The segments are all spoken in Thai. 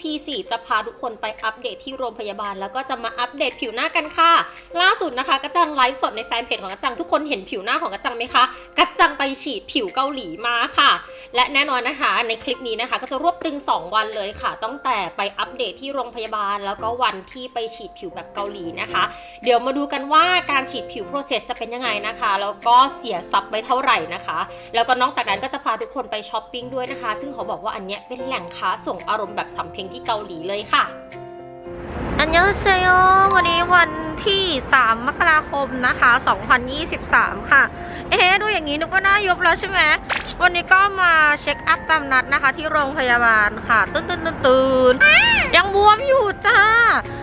EP 4 จะพาทุกคนไปอัปเดตที่โรงพยาบาล แล้วก็จะมาอัปเดตผิวหน้ากันค่ะ ล่าสุดนะคะกระจังไลฟ์สดในแฟนเพจของกระจังทุกคนเห็นผิวหน้าของกระจังไหมคะกระจังไปฉีดผิวเกาหลีมาค่ะ และแน่นอนนะคะในคลิปนี้นะคะ ก็จะรวบตึง 2 วันเลยค่ะตั้งแต่ไปอัปเดตที่โรงพยาบาล แล้วก็วันที่ไปฉีดผิวแบบเกาหลีนะคะ เดี๋ยวมาดูกันว่าการฉีดผิวโปรเซสจะเป็นยังไงนะคะ แล้วก็เสียซับไปเท่าไหร่นะคะ แล้วก็นอกจากนั้นก็จะพาทุกคนไปช้อปปิ้งด้วยนะคะ ซึ่งเขาบอกว่าอันเนี้ยเป็นแหล่งค้าส่งอารมณ์แบบสำเพ็งที่เกาหลีเลยค่ะ อันยองเซโยวันนี้วันที่ 3 มกราคมนะคะ 2023 ค่ะ เอ๊ดูอย่างนี้นึกว่าหน้ายกแล้วใช่ไหม วันนี้ก็มาเช็คอัพตามนัดนะคะ ที่โรงพยาบาลค่ะ ตื่นตื่นตื่นตื่นยังบวมอยู่จ้า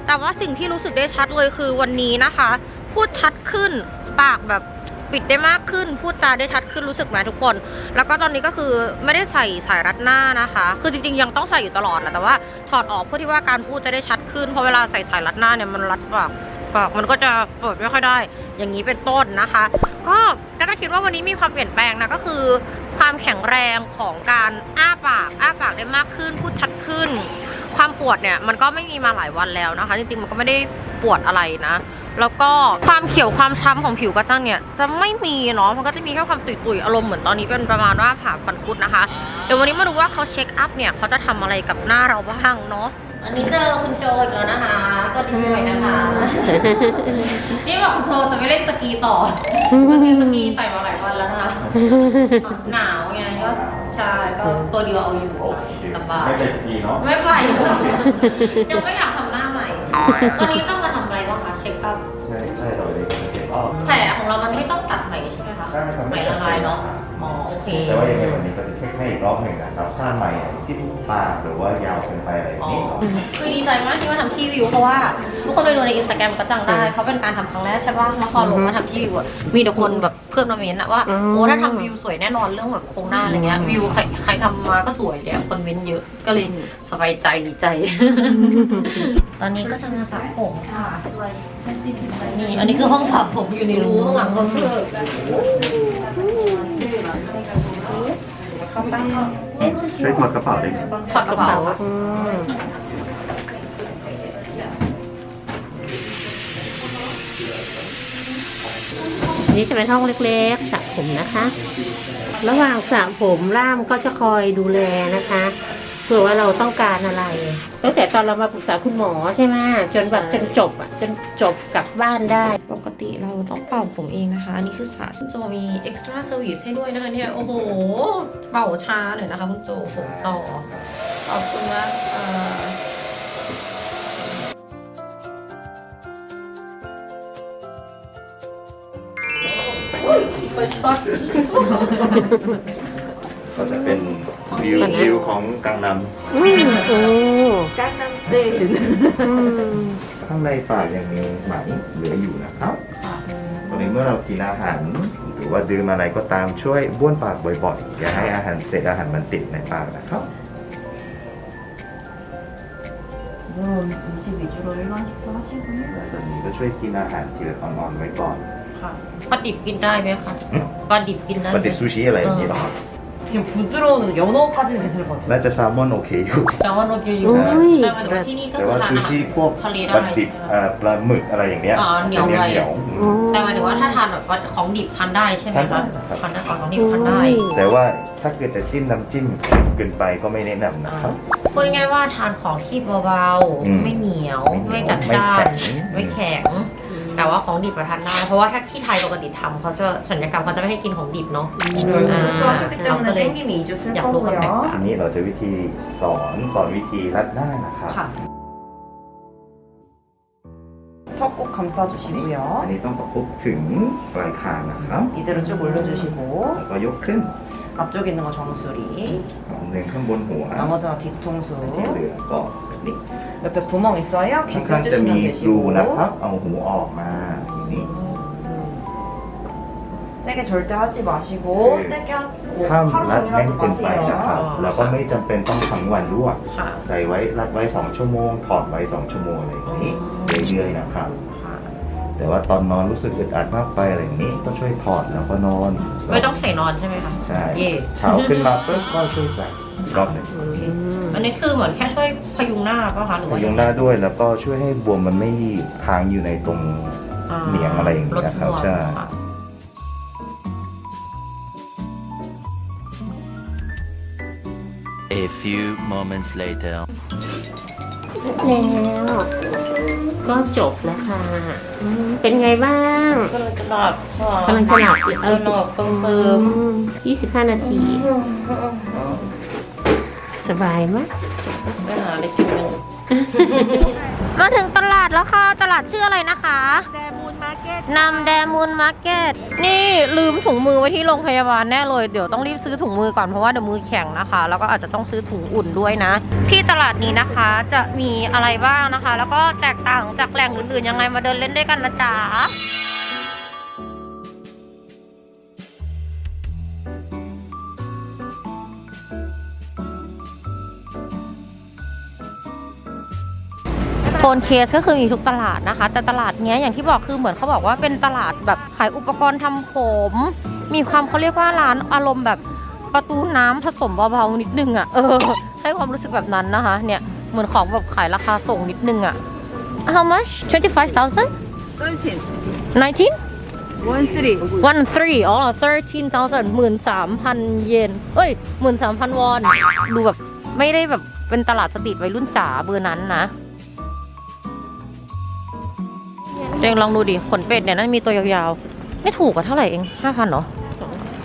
แต่ว่าสิ่งที่รู้สึกได้ชัดเลยคือวันนี้นะคะ พูดชัดขึ้น ปากแบบ ปิดได้มากขึ้น พูดจาได้ชัดขึ้นรู้สึกไหมทุกคน แล้วก็ตอนนี้ก็คือไม่ได้ใส่สายรัดหน้านะคะ คือจริงๆยังต้องใส่อยู่ตลอดนะแต่ว่าถอดออกเพื่อที่ว่าการพูดจะได้ชัดขึ้นเพราะเวลาใส่สายรัดหน้าเนี่ยมันรัดปากปากมันก็จะเปิดไม่ค่อยได้ อย่างนี้เป็นต้นนะคะ ก็ก็คิดว่าวันนี้มีความเปลี่ยนแปลงนะก็คือ ความแข็งแรงของการอ้าปากอ้าปากได้มากขึ้น พูดชัดขึ้น ความปวดเนี่ยมันก็ไม่มีมาหลายวันแล้วนะคะ จริงๆมันก็ไม่ได้ปวดอะไรนะ แล้วก็ความเขียวความช้ำของผิวกระจังเนี่ยจะไม่มีเนาะมันก็จะมีแค่ความตุยๆอารมณ์เหมือนตอนนี้เป็นประมาณว่าผ่าฟันคุดนะคะเดี๋ยววันนี้มาดูว่าเขาเช็คอัพเนี่ยเขาจะทำอะไรกับหน้าเราบ้างเนาะอันนี้เจอคุณโจอีกแล้วนะคะสวัสดีปีใหม่นะคะ นี่บอกคุณโจจะไม่เล่นสกีต่อเมื่อกี้สกีใส่มาหลายวันแล้วนะคะหนาวไงก็ใช่ก็ตัวเดียวเอาอยู่โอเคสบายไม่เป็นสกีเนาะไม่ไปค่ะยังไม่อยากทำหน้าใหม่ วันนี้ต้องมาทำอะไรบ้างคะเช็คอัพใช่ใช่เราเลยเช็คออฟแผลของเรามันไม่ต้องตัดใหม่ใช่ไหมคะใช่ครับใหม่ละลายเนาะอ๋อโอเคแต่ว่ายังไงวันนี้ก็จะเช็ค ให้อีกรอบหนึ่งนะครับถ้าใหม่จิ้มปากหรือว่ายาวเกินไปอะไรอย่างอ๋อนี้เนาะคือดีใจมากที่มาทำที่วิวเพราะว่าทุกคนไปดูในอินสตาแกรมก็จังได้เขาเป็นการทำครั้งแรกใช่ป่ะแล้วพอลงมาทำที่วิวอะมีแต่คนแบบเพื่อนมาเมนต์อะว่าโอ้ถ้าทำวิวสวยแน่นอนเรื่องแบบโครงหน้าอะไรเงี้ยวิวใครใครทำมาก็สวยเนี่ยคนเมนต์เยอะก็เลยสบายใจดีใจ ตอนนี้ก็จะมาสระผมค่ะนี่อันนี้คือห้องสระผมอยู่ในรูข้างหลังเขาเพื่อ ช่วยถอดกระเป๋าดิถอดกระเป๋าอันนี้จะเป็นห้องเล็กๆสระผมนะคะ ระหว่างสระผมล่ามก็จะคอยดูแลนะคะ เผื่อว่าเราต้องการอะไร ตั้งแต่ตอนเรามาปรึกษาคุณหมอใช่ไหมจนแบบจนจบอะจนจบกลับบ้านได้ ปกติเราต้องเป่าผมเองนะคะ อันนี้คือสาคุณโจมี extra service ให้ด้วยนะคะเนี่ยโอ้โห เป่าช้าหน่อยนะคะคุณโจผมต่อ ขอบคุณมากค่ะก็จะเป็น วิววิวของกังนอืมโอ้อืมำข้างในปากยังมีไหมเหลืออยู่นะครับตอนนี้เมื่อเรากินอาหารหรือว่าดื่มอะไรก็ตามช่วยบ้วนปากบ่อยๆอย่าให้อาหารเศษอาหารมันติดในปากนะครับตอนนี้ก็ช่วยกินอาหารทีละตอนๆไว้ก่อนค่ะปลาดิบกินได้ไหมคะอืมปลาดิบกินได้ไหม ปฏิซูชิอะไรอย่างนี้หรอ 지금 부드러운 연어까지는 괜찮을 것 같아 요. น่าจะแซลมอนโอเคอยู่ แต่ว่าโนเกียวอยู่แต่ว่าถ้าทานแบบของดิบทานได้ใช่ไหมครับทานได้แต่ว่าถ้าเกิดจะจิ้มน้ำจิ้มเกินไปก็ไม่แนะนำนะครับ พูดง่ายๆว่าทานของที่เบาๆไม่เหนียว ไม่จัดจ้าน ไม่แข็ง แต่ว่าของดิบประทานได้ เพราะว่าถ้าที่ไทยปกติทำเขาจะสัญญกรรมเขาจะไม่ให้กินของดิบเนาะ 아, 축소하셨기 아, 때문에 그래. 땡김이 2주 쓸 약도 거고요. 건데. ทีนี้เราจะวิธีสอนสอนวิธีรัดหน้านะครับ ค่ะ 턱 꼭 감싸주시고요. อันนี้ต้องประคบถึงปลายคางนะครับ 이대로 쭉 올려주시고 แล้วก็ยกขึ้น 앞쪽에 있는 거 정수리, หนึ่งข้างบนหัว 나머지는 ที่ 뒤통수. เหลือก็ แบบนี้ 옆에 구멍 있어요. 귀 ข้างๆจะมี 껴주시면 รูนะครับ 되시고 เอาหูออกมาอย่างนี้ 세게 절대 하지 마시고 네. 세게 하고 ห้าม 하루 รัด 종일 แน่น 하지 เกินไปนะครับ 마세요. แล้วก็ไม่จำเป็นต้องทั้งวันด้วย ค่ะ ใส่ไว้รัดไว้ 2 ชั่วโมง ถอดไว้ 2 ชั่วโมงอะไรอย่างนี้เรื่อยๆนะครับ ค่ะ แต่ว่าตอนนอนรู้สึกอึดอัดมากไปอะไรอย่างนี้ ก็ช่วยถอดแล้วก็นอน ไม่ต้องใส่นอนใช่ไหมคะ ใช่ เย่ เช้าขึ้นมาปุ๊บก็ช่วยใส่อีกรอบหนึ่ง อั นนี้นี้คือเหมือนแค่ช่วยพยุงหน้าป่ะคะหรือพว่ายุงหน้าด้วยแล้วก็ช่วยให้บวมมันไม่ค้างอยู่ในตรงาเหนียงอะไรอย่างเงี้ยลดครับวมใช่ ค่ะ A few moments later. แล้วก็จบแล้วค่ะอืมเป็นไงบ้างกำลังจะหลับค่ะกำลังจะหลับเออหลับเติมยี่สิบห้านาที สบายมากไปหาอะไรกินกันมาถึงตลาดแล้วค่ะ ตลาดชื่ออะไรนะคะ แดมูนมาร์เก็ตนำแดมูนมาร์เก็ต นี่ลืมถุงมือไว้ที่โรงพยาบาลแน่เลย เดี๋ยวต้องรีบซื้อถุงมือก่อนเพราะว่าเดี๋ยวมือแข็งนะคะ แล้วก็อาจจะต้องซื้อถุงอุ่นด้วยนะ ที่ตลาดนี้นะคะจะมีอะไรบ้างนะคะ แล้วก็แตกต่างจากแหล่งอื่นๆยังไงมาเดินเล่นด้วยกันนะจ๊ะ นเคสก็คือมีทุกตลาดนะคะ แต่ตลาดเนี้ยอย่างที่บอกคือเหมือนเขาบอกว่าเป็นตลาดแบบขายอุปกรณ์ทำผม มีความเขาเรียกว่าร้านอารมณ์แบบประตูน้ำผสมเบาๆนิดนึงอะ่ะเออให้ความรู้สึกแบบนั้นนะคะ เนี่ยเหมือนของแบบขายราคาส่งนิดนึงอะ่ะ How much 25,000 19 One three. one three อ๋อ thirteen thousand หมื่นสามพันเยนเอ้ยหมื่นสามพันวอน ดูแบบไม่ได้แบบเป็นตลาดสตรีทวัยรุ่นจ๋าเบอร์นั้นนะ เจงลองดูดิขนเป็ดเนี่ยนั่นมีตัวยาวๆไม่ถูกอะเท่าไหร่เองห้าพันเหรอ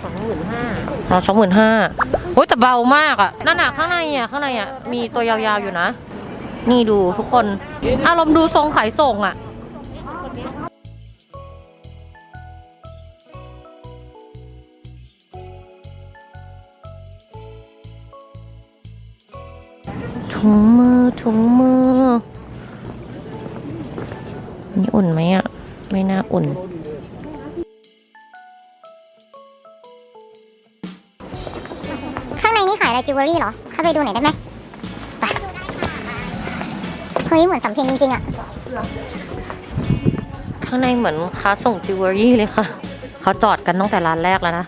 สองหมื่นห้าอ๋อสองหมื่นห้าโอ้ยแต่เบามากอะนั่นอะข้างในอะข้างในอะมีตัวยาวๆอยู่นะ นี่ดูทุกคนอารมณ์ดูทรงขายส่งอะถุงมือถุงมือ อุ่นไหมอะไม่น่าอุ่น ข้างในนี่ขายอะไรจิวเวลรี่เหรอ เข้าไปดูหน่อยได้ไหมไปเฮ้ยเหมือนสำเพ็งจริงๆอะข้างในเหมือนค้าส่งจิวเวลรี่เลยค่ะ เขาจอดกันตั้งแต่ร้านแรกแล้วนะ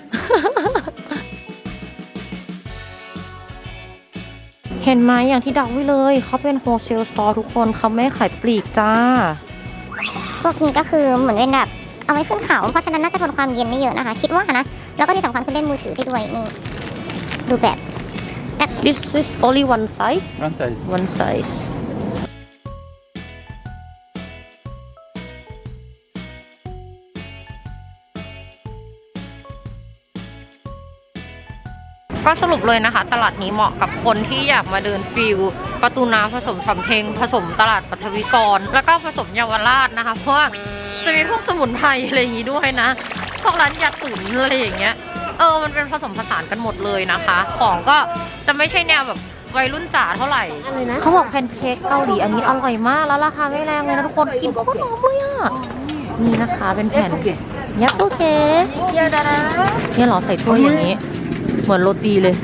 เห็นไหมอย่างที่เดาไว้เลย เขาเป็นโฮเซลสตอร์ทุกคนเขาไม่ขายปลีกจ้าพ วกนี้ก็คือเหมือนเป็นแบบเอาไว้ขึ้นเขาเพราะฉะนั้นน่าจะทนความเย็นได้เยอะนะคะ คิดว่านะ แล้วก็ที่สำคัญคือเล่นมือถือได้ด้วยนี่ดูแบบ This is only one size One size. one size ก็สรุปเลยนะคะ ตลาดนี้เหมาะกับคนที่อยากมาเดินฟิลประตูน้ำผสมสำเพ็งผสมตลาดปัทวิกร แล้วก็ผสมเยาวราชนะคะ เพราะว่าจะมีพวกสมุนไพรอะไรอย่างนี้ด้วยนะพวกร้านยาตุ๋นอะไรอย่างเงี้ยเออมันเป็นผสมผสานกันหมดเลยนะคะ ของก็จะไม่ใช่แนวแบบวัยรุ่นจ๋าเท่าไหร่อะไรนะเขาบอกแพนเค้กเกาหลีอันนี้อร่อยมากแล้วราคาไม่แรงเลยนะทุกคนกินโคตรหอมเลยอะนี่นะคะเป็นแผ่นยักษ์โอเคเนี่ยเหรอใส่ถ้วยอย่างนี้ เหมือนโรตีเลย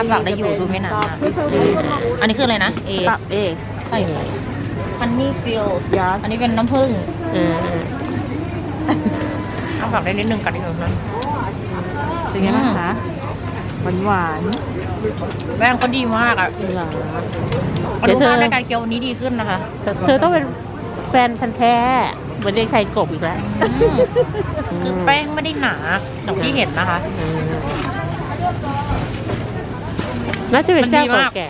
าจะอ้าปากได้อยู่ดูไม่นานมากอันนี้คืออะไรนะเอปรับเองใช่ฮันนี่ฟิลยาอันนี้เป็นน้ำผึ้งเอออ้าปากได้นิดนึงกัดนิดนึงนั้นเป็นไงบ้างคะหวานหวานแป้งก็ดีมากอะเหรออนุภาพในการเคี้ยววันนี้ดีขึ้นนะคะ เธอต้องเป็นแฟนพันธ์แท้เหมือนเด็กชายกบอีกแล้วอืมคือแป้งไม่ได้หนาอย่างที่เห็นนะคะ น่าจะเป็นเจ้าเก่าแก่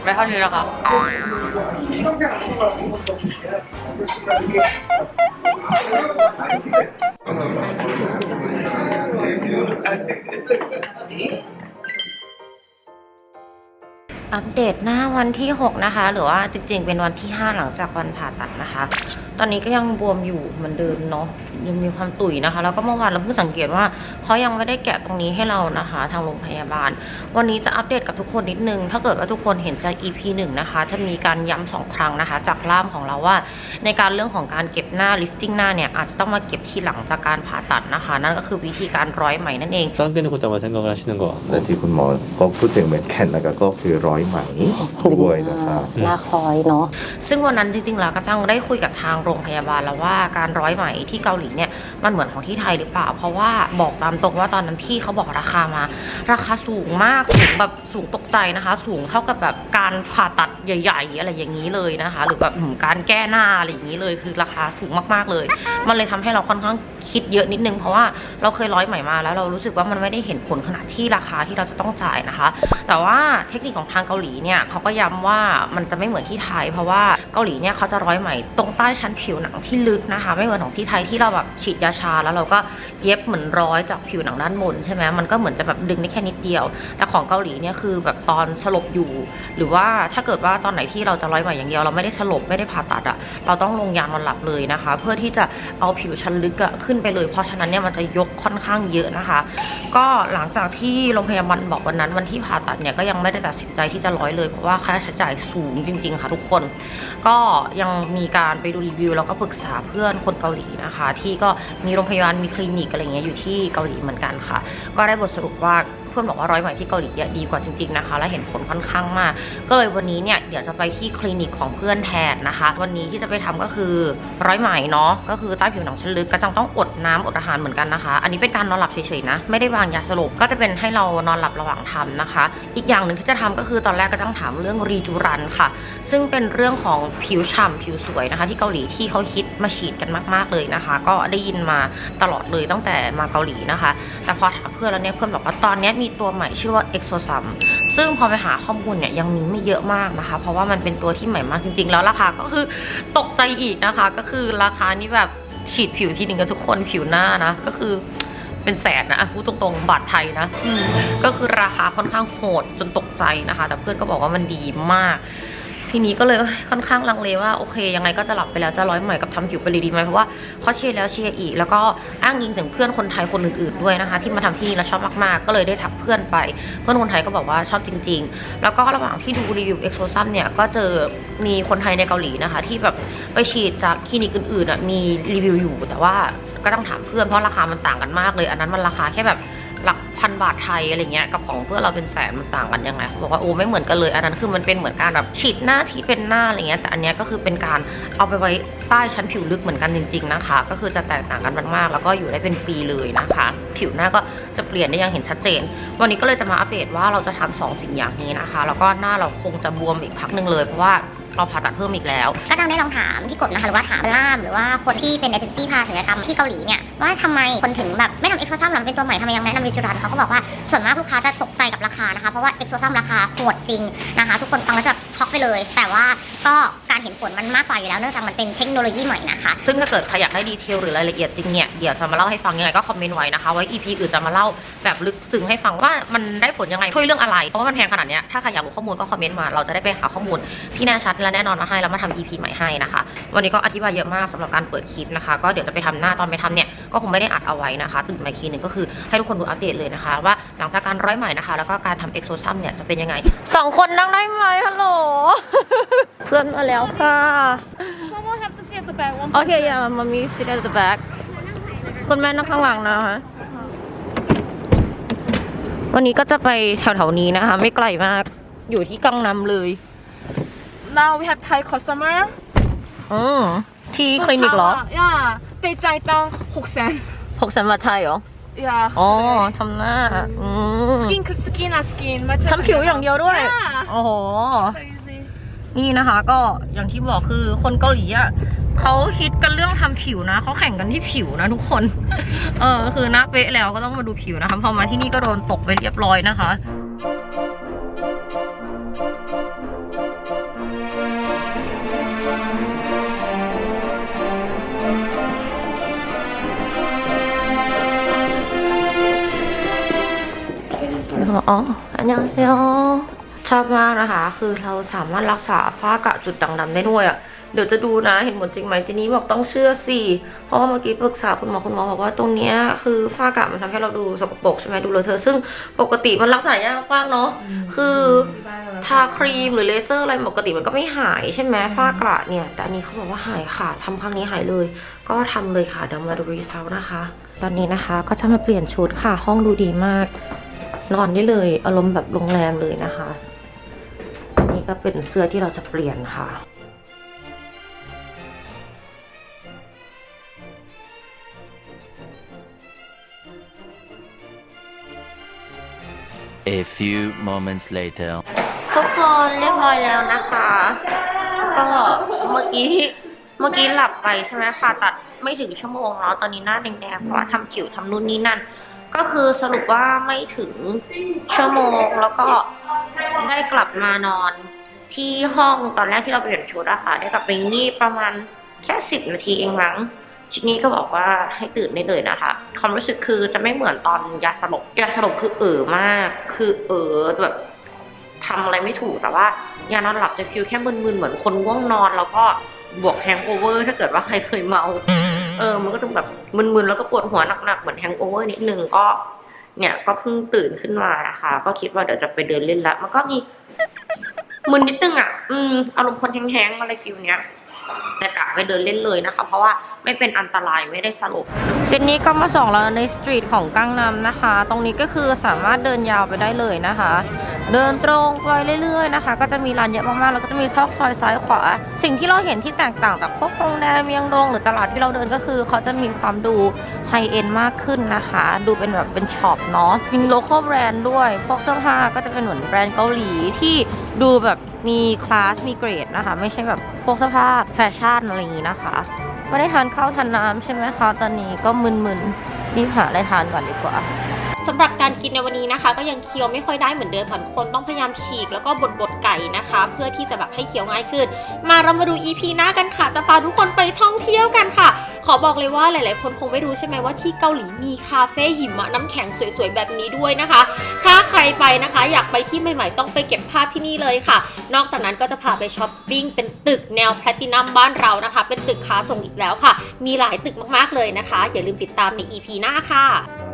กได้เท่านี้นะคะอัปเดตหน้าวันที่ 6 นะคะ หรือว่าจริงๆ เป็นวันที่ 5 หลังจากวันผ่าตัดนะคะ ตอนนี้ก็ยังบวมอยู่เหมือนเดิมเนาะยังมีความตุ๋ยนะคะ แล้วก็เมื่อวานเราเพิ่งสังเกตว่าเขายังไม่ได้แกะตรงนี้ให้เรานะคะ ทางโรงพยาบาล วันนี้จะอัปเดตกับทุกคนนิดนึง ถ้าเกิดว่าทุกคนเห็นจาก EP 1 นะคะ จะมีการย้ำสองครั้งนะคะ จากล่ามของเราว่า ในการเรื่องของการเก็บหน้า lifting หน้าเนี่ยอาจจะต้องมาเก็บทีหลังจากการผ่าตัดนะคะ นั่นก็คือวิธีการร้อยไหมนั่นเอง 다운되는 것도 아마 생각을 하시는 것 같고 และที่คุณหมอก็พูดถึงเหมือนกันนะครับก็คือร้อยไหมด้วยนะครับ หน้าคอยเนาะ ซึ่งวันนั้นจริงๆแล้วก็จังได้คุยกับทางโร งพยาบาลแล้วว่าการร้อยไหมที่เกาหลีเนี่ยมันเหมือนของที่ไทยหรือเปล่า เพราะว่าบอกตามตรงว่าตอนนั้นพี่เขาบอกราคามา ราคาสูงมากสูงแบบสูงตกใจนะคะ สูงเท่ากับแบบการผ่าตัดใหญ่ ๆ อะไรอย่างนี้เลยนะคะ หรือแบบการแก้หน้าอะไรอย่างนี้เลยคือราคาสูงมากๆเลย มันเลยทำให้เราค่อนข้างคิดเยอะนิดนึงเพราะว่าเราเคยร้อยไหมมาแล้วเรารู้สึกว่ามันไม่ได้เห็นผลขนาดที่ราคาที่เราจะต้องจ่ายนะคะ แต่ว่าเทคนิคของทางเกาหลีเนี่ยเขาก็ย้ำว่ามันจะไม่เหมือนที่ไทย เพราะว่าเกาหลีเนี่ยเขาจะร้อยไหมตรงใต้ชั้นผิวหนังที่ลึกนะคะ ไม่เหมือนของที่ไทยที่เราแบบฉีดยาชา แล้วเราก็เย็บเหมือนร้อยจากผิวหนังด้านบนใช่ไหมมันก็เหมือนจะแบบดึงได้แค่นิดเดียว แต่ของเกาหลีเนี่ยคือแบบตอนสลบอยู่ หรือว่าถ้าเกิดว่าตอนไหนที่เราจะร้อยไหมอย่างเดียวเราไม่ได้สลบไม่ได้ผ่าตัดอะเราต้องลงยานอนหลับเลยนะคะ เพื่อที่จะเอาผิวชั้นลึกอะขึ้นไปเลย เพราะฉะนั้นเนี่ยมันจะยกค่อนข้างเยอะนะคะ ก็หลังจากที่โรงพยาบาลบอกวันนั้นวันที่ผ่าตัดเนี่ยก็ยังไม่ได้ตัดสินใจที่จะร้อยเลยเพราะว่าค่าใช้จ่ายสูงจริง ๆ ค่ะทุกคน ก็ยังมีการไปดูรีวิวแล้วก็ปรึกษาเพื่อนคนเกาหลีนะคะ ที่ก็มีโรงพยาบาลมีคลินิกอะไรเงี้ยอยู่ที่เกาหลีเหมือนกันค่ะ ก็ได้บทสรุปว่าเพื่อนบอกว่าร้อยไหมที่เกาหลีดีกว่าจริงๆนะคะ และเห็นผลค่อนข้างมาก ก็เลยวันนี้เนี่ยเดี๋ยวจะไปที่คลินิกของเพื่อนแทนนะคะ วันนี้ที่จะไปทำก็คือร้อยไหมเนาะก็คือใต้ผิวหนังชั้นลึกก็จังต้องอดน้ำอดอาหารเหมือนกันนะคะ อันนี้เป็นการนอนหลับเฉยๆนะ ไม่ได้วางยาสลบก็จะเป็นให้เรานอนหลับระหว่างทำนะคะ อีกอย่างหนึ่งที่จะทำก็คือตอนแรกก็ต้องถามเรื่องรีจูรันค่ะ ซึ่งเป็นเรื่องของผิวฉ่ำผิวสวยนะคะ ที่เกาหลีที่เขาคิดมาฉีดกันมาก ๆเลยนะคะ ก็ได้ยินมาตลอดเลยตั้งแต่มาเกาหลีนะคะ แต่พอถามเพื่อนแล้วเนี่ยเพื่อนบอกว่าตอนนี้มีตัวใหม่ชื่อว่า Exosum ซึ่งพอไปหาข้อมูลเนี่ยยังมีไม่เยอะมากนะคะ เพราะว่ามันเป็นตัวที่ใหม่มากจริงๆ แล้วราคาก็คือตกใจอีกนะคะ ก็คือราคานี้แบบฉีดผิวทีหนึ่งกันทุกคนผิวหน้านะก็คือเป็นแสนนะอะพูดตรงๆบาทไทยนะอืมก็คือราคาค่อนข้างโหดจนตกใจนะคะ แต่เพื่อนก็บอกว่ามันดีมาก ทีนี้ก็เลยค่อนข้างลังเลว่าโอเค ยังไงก็จะหลับไปแล้วจะร้อยใหม่กับทำผิวไปเลยดีไหมเพราะว่าเขาเชียร์แล้วเชียร์อีก แล้วก็อ้างอิงถึงเพื่อนคนไทยคนอื่นๆด้วยนะคะ ที่มาทำที่นี่แล้วชอบมากๆ ก็เลยได้ทักเพื่อนไป เพื่อนคนไทยก็บอกว่าชอบจริง ๆ แล้วก็ระหว่างที่ดูรีวิวเอ็กโซซัมเนี่ยก็เจอมีคนไทยในเกาหลีนะคะ ที่แบบไปฉีดจากคลินิกอื่นๆอะมีรีวิวอยู่แต่ว่าก็ต้องถามเพื่อนเพราะราคามันต่างกันมากเลย อันนั้นมันราคาแค่แบบหลัก พันบาทไทยอะไรเงี้ยกับของเพื่อเราเป็นแสนมันต่างกันยังไงเขาบอกว่าโอ้ไม่เหมือนกันเลยอันนั้นคือมันเป็นเหมือนการแบบฉีดหน้าที่เป็นหน้าอะไรเงี้ยแต่อันเนี้ยก็คือเป็นการเอาไปไว้ใต้ชั้นผิวลึกเหมือนกันจริง ๆนะคะ ก็คือจะแตกต่างกันมากๆแล้วก็อยู่ได้เป็นปีเลยนะคะ ผิวหน้าก็จะเปลี่ยนได้อยังเห็นชัดเจน วันนี้ก็เลยจะมาอัปเดตว่าเราจะทำสองสิ่งอย่างนี้นะคะ แล้วก็หน้าเราคงจะบวมอีกพักหนึ่งเลยเพราะว่าเราผ่าตัดเพิ่มอีกแล้ว ก็จังได้ลองถามพี่กบนะคะหรือว่าถามล่ามหรือว่าคนที่เป็นเอเจนซี่พาศัลยกรรมที่เกาหลีเนี่ยว่าทำไมคนถึงแบบไม่ทำเอ็กโซซัมหรอเป็นตัวใหม่ทำไมยังแนะนำวิจูรันเขาก็บอกว่าส่วนมากลูกค้าจะตกใจกับราคานะคะ เพราะว่าเอ็กโซซัมราคาโหดจริงนะคะ ทุกคนฟังแล้วจะช็อกไปเลย แต่ว่าก็การเห็นผลมันมากกว่าอยู่แล้วเนื่องจากมันเป็นเทคโนโลยีใหม่นะคะ ซึ่งถ้าเกิดใครอยากได้ดีเทลหรือรายละเอียดจริงเนี่ยเดี๋ยวจะมาเล่าให้ฟังยังไงก็คอมเมนต์ไว้นะคะไว้ EP อื่นจะมาเล่าแบบลึกซึ้งให้ฟังว่ามันได้ผลยังไงช่วยเรื่องอะไรเพราะว่ามันแพงขนาดเนี้ยถ้าใครอยากรู้ข้อมูลก็คอมเมนต์มาเราจะได้ไปหาข้อมูลที่แน่ชัดและแน่นอนมาให้แล้วมาทำ EP ใหม่ให้นะคะ วันนี้ก็อธิบายเยอะมากสำหรับการเปิดคลิปนะคะ ก็เดี๋ยวจะไปทำหน้าตอนไปทำเนี่ย ก็คงไม่ได้อัดเอาไว้นะคะ ตื่นมาอีกทีหนึ่งก็คือให้ทุกคนดูอัปเดตเลยนะคะ ว่าหลังจากการร้อยไหมนะคะ แล้วก็การทำเอ็กโซซัมเนี่ยจะเป็นยังไงสองคนนั่งได้ไหมฮัลโหลเพื่อนมาแล้วค่ะ Someone have to see at the back. One โอเคอย่ามามี sit at the back คุณแม่นั่งข้างหลังนะคะวันนี้ก็จะไปแถวๆนี้นะคะ ไม่ไกลมากอยู่ที่กังนำเลย Now we have Thai customer. อืม ที่คลินิกเหรอ Yeah. They จ่ายตังหกแสนหกแสนบาทไทยเหรอ Yeah. อ๋อทำหน้า อืม Skin คือ skin อะ skin ไม่ใช่ ทำผิวอย่างเดียวด้วย Yeah. โอ้โห Crazy. นี่นะคะก็อย่างที่บอกคือคนเกาหลีอะเขาฮิตกันเรื่องทำผิวนะเขาแข่งกันที่ผิวนะทุกคน เออคือหน้าเป๊ะแล้วก็ต้องมาดูผิวนะคะพอมาที่นี่ก็โดนตกไปเรียบร้อยนะคะ หมออ๋ออันยังเซลชอบมากนะคะ คือเราสามารถรักษาฝ้ากระจุดด่างดำได้ด้วยอะ่ะเดี๋ยวจะดูนะเห็นผลจริงไหมทีนี้บอกต้องเชื่อสิเพราะว่าเมื่อกี้ปรึกษาคุณหมอคุณหมอบอกว่าตรงเนี้ยคือฝ้ากระมันทำให้เราดูสกปรกใช่ไหมดูเลอะเทอซึ่งปกติมันรักษายากมากเนาะคือทาครีมหรือเลเซอร์อะไรปกติมันก็ไม่หายใช่ไหมฝ้ากระเนี่ย แต่อันนี้เขาบอกว่าหายค่ะทำครั้งนี้หายเลย ก็ทำเลยค่ะเดี๋ยวมาดูรีเซลนะคะ ตอนนี้นะคะก็จะมาเปลี่ยนชุดค่ะห้องดูดีมาก นอนได้เลยอารมณ์แบบโรงแรมเลยนะคะอันนี้ก็เป็นเสื้อที่เราจะเปลี่ยนค่ะ A few moments later. ทุกคนเรียบร้อยแล้วนะคะ ก็เมื่อกี้เมื่อกี้หลับไปใช่ไหมผ่าตัดไม่ถึงชั่วโมงแล้วตอนนี้หน้าแดงๆเพราะว่าทำผิวทำนู่นนี่นั่น ก็คือสรุปว่าไม่ถึงชั่วโมงแล้วก็ได้กลับมานอนที่ห้องตอนแรกที่เราเปลี่ยนชุดอะค่ะ ได้กลับไปงีบประมาณแค่สิบนาทีเองมั้งทีนี้ก็บอกว่าให้ตื่นได้เลยนะคะ ความรู้สึกคือจะไม่เหมือนตอนยาสลบยาสลบคือเอ๋อมาก คือเอ๋อแบบทำอะไรไม่ถูกแต่ว่ายานอนหลับจะฟิลแค่มึนๆเหมือนคนง่วงนอน แล้วก็บวกแฮงโอเวอร์ถ้าเกิดว่าใครเคยเมา เออ มันก็จะแบบมึนๆแล้วก็ปวดหัวหนักๆเหมือนแฮงโอเวอร์นิดนึงก็เนี่ยก็เพิ่งตื่นขึ้นมานะคะ ก็คิดว่าเดี๋ยวจะไปเดินเล่นละมันก็มีมึนนิดนึงอะ อืมอารมณ์คนแห้งๆอะไรฟิลเนี้ย แต่กะไปเดินเล่นเลยนะคะ เพราะว่าไม่เป็นอันตรายไม่ได้สลบเจนนี่ก็มาส่งเราในสตรีทของกังนำนะคะ ตรงนี้ก็คือสามารถเดินยาวไปได้เลยนะคะ เดินตรงไปเรื่อยๆนะคะ ก็จะมีร้านเยอะมากๆแล้วก็จะมีซอกซอยซ้ายขวา สิ่งที่เราเห็นที่แตกต่างจากพวกโรงแรมเมียงดงหรือตลาดที่เราเดินก็คือเขาจะมีความดูไฮเอ็นมากขึ้นนะคะ ดูเป็นแบบเป็นช็อปเนาะมีโลโก้แบรนด์ด้วย พวกเสื้อผ้าก็จะเป็นเหมือนแบรนด์เกาหลีที่ ดูแบบมีคลาสมีเกรดนะคะ ไม่ใช่แบบพวกเสื้อผ้าแฟชั่นอะไรอย่างนี้นะคะไม่ได้ทานข้าวทานน้ำใช่ไหมคะตอนนี้ก็มึนๆรีบหาอะไรทานก่อนดีกว่า สำหรับการกินในวันนี้นะคะ ก็ยังเคี้ยวไม่ค่อยได้เหมือนเดิมค่ะทุกคนต้องพยายามฉีกแล้วก็บดบดไก่นะคะ เพื่อที่จะแบบให้เคี้ยวง่ายขึ้น มาเรามาดู EP หน้ากันค่ะ จะพาทุกคนไปท่องเที่ยวกันค่ะ ขอบอกเลยว่าหลาย ๆ คนคงไม่รู้ใช่ไหมว่าที่เกาหลีมีคาเฟ่หิมะน้ำแข็งสวย ๆ แบบนี้ด้วยนะคะ ถ้าใครไปนะคะ อยากไปที่ใหม่ ๆ ต้องไปเก็บภาพที่นี่เลยค่ะ นอกจากนั้นก็จะพาไปช้อปปิ้งเป็นตึกแนวแพลตินัมบ้านเรานะคะ เป็นตึกค้าส่งอีกแล้วค่ะ มีหลายตึกมากๆเลยนะคะ อย่าลืมติดตามใน EP หน้าค่ะ